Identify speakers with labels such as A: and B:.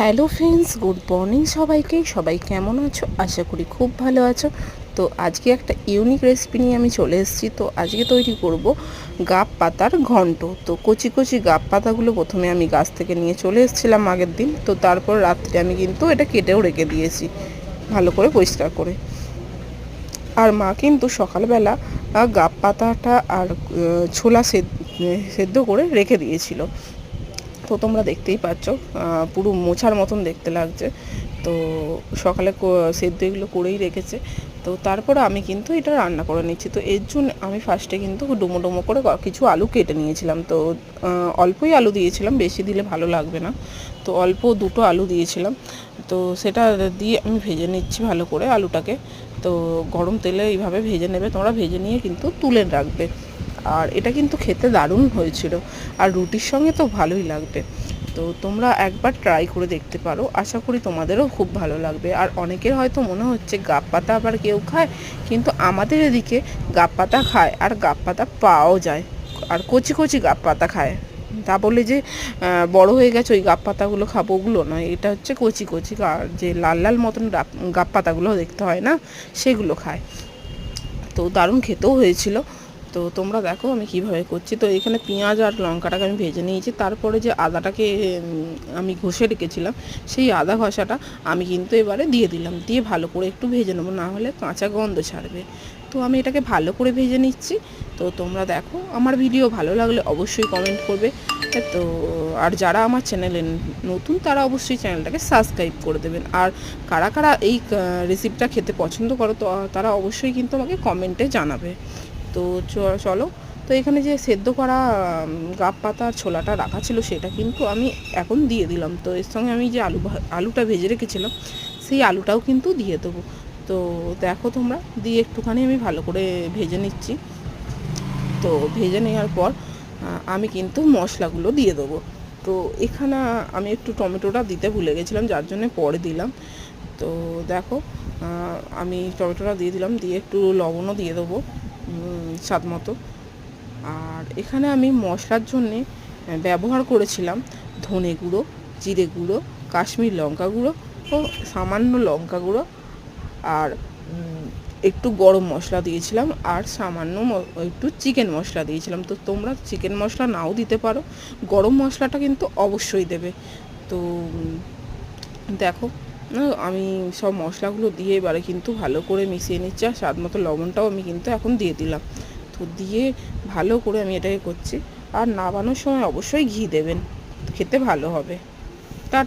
A: Hello friends, good morning সবাইকে। সবাই কেমন আছো? আশা করি খুব ভালো আছো। তো আজকে একটা ইউনিক রেসিপি নিয়ে আমি চলে এসেছি। তো আজকে তৈরি করব গাব পাতার ঘন্ট। তো কচি কচি গাব পাতাগুলো প্রথমে আমি গাছ থেকে নিয়ে চলে এসেছিলাম আগের দিন। তো তারপর রাত্রে আমি কিন্তু এটা কেটেও রেখে দিয়েছি ভালো করে পরিষ্কার করে। আর মা কিন্তু সকালবেলা গাব পাতাটা আর ছোলা সেদ্ধ করে রেখে দিয়েছিল। তো তোমরা দেখতেই পাচ্ছ পুরো মোছার মতন দেখতে লাগছে। তো সকালে সেদ্ধ এগুলো করেই রেখেছে। তো তারপরে আমি কিন্তু এটা রান্না করে নিচ্ছি। তো এর জন্য আমি ফার্স্টে কিন্তু ডুমো ডুমো করে কিছু আলু কেটে নিয়েছিলাম। তো অল্পই আলু দিয়েছিলাম, বেশি দিলে ভালো লাগবে না। তো অল্প দুটো আলু দিয়েছিলাম। তো সেটা দিয়ে আমি ভেজে নিচ্ছি ভালো করে আলুটাকে। তো গরম তেলে এইভাবে ভেজে নেবে, তোমরা ভেজে নিয়ে কিন্তু তুলে রাখবে। আর এটা কিন্তু খেতে দারুণ হয়েছিল। আর রুটির সঙ্গে তো ভালোই লাগবে। তো তোমরা একবার ট্রাই করে দেখতে পারো। আশা করি তোমাদেরও খুব ভালো লাগবে। আর অনেকের হয়তো মনে হচ্ছে গাপ পাতা আবার কেউ খায়, কিন্তু আমাদের এদিকে গাপ পাতা খায় আর গাপ পাতা পাওয়াও যায়। আর কচি কচি গাপ পাতা খায়। তা বলে যে বড় হয়ে গেছে ওই গাপ পাতাগুলো খাব ওগুলো নয়। এটা হচ্ছে কচি কচি যে লাল লাল মতন গাব পাতাগুলো দেখতে হয় না, সেগুলো খায়। তো দারুণ খেতেও হয়েছিল। তো তোমরা দেখো আমি কীভাবে করছি। তো এখানে পেঁয়াজ আর লঙ্কাটাকে আমি ভেজে নিয়েছি। তারপরে যে আদাটাকে আমি ঘষে রেখেছিলাম, সেই আদা ঘষাটা আমি কিন্তু এবারে দিয়ে দিলাম। দিয়ে ভালো করে একটু ভেজে নেব, না হলে কাঁচা গন্ধ ছাড়বে। তো আমি এটাকে ভালো করে ভেজে নিচ্ছি। তো তোমরা দেখো, আমার ভিডিও ভালো লাগলে অবশ্যই কমেন্ট করবে। তো, আর যারা আমার চ্যানেলে নতুন, তারা অবশ্যই চ্যানেলটাকে সাবস্ক্রাইব করে দেবেন। আর কারা কারা এই রেসিপিটা খেতে পছন্দ করো, তো, তারা অবশ্যই কিন্তু আমাকে কমেন্টে জানাবে। তো চলো। তো এখানে যে সেদ্ধ করা উম, গাব পাতা ছোলাটা রাখা ছিল সেটা কিন্তু আমি এখন দিয়ে দিলাম। তো এর সঙ্গে আমি যে আলু আলুটা ভেজে রেখেছিলাম সেই আলুটাও কিন্তু দিয়ে দেবো। তো দেখো তোমরা দিয়ে একটুখানি আমি ভালো করে ভেজে নিচ্ছি। তো ভেজে নেওয়ার পর আমি কিন্তু মশলাগুলো দিয়ে দেবো। তো এখানে আমি একটু টমেটোটা দিতে ভুলে গেছিলাম যার জন্য পরে দিলাম। তো দেখো আমি টমেটোটা দিয়ে দিলাম দিয়ে একটু লবণও দিয়ে দেবো। স্বাদ মতো। আর এখানে আমি মশলার জন্যে ব্যবহার করেছিলাম ধনে গুঁড়ো, জিরে গুঁড়ো, কাশ্মীর লঙ্কা গুঁড়ো ও সামান্য লঙ্কা গুঁড়ো। আর একটু গরম মশলা দিয়েছিলাম আর সামান্য একটু চিকেন মশলা দিয়েছিলাম। তো তোমরা চিকেন মশলা নাও দিতে পারো। গরম মশলাটা কিন্তু অবশ্যই দেবে। তো দেখো আমি সব মশলাগুলো দিয়ে এবারে কিন্তু ভালো করে মিশিয়ে নিচ্ছি আর স্বাদ মতো লবণটাও আমি কিন্তু এখন দিয়ে দিলাম। তো দিয়ে ভালো করে আমি এটাকে করছি। আর নাবানোর সময় অবশ্যই ঘি দেবেন, খেতে ভালো হবে।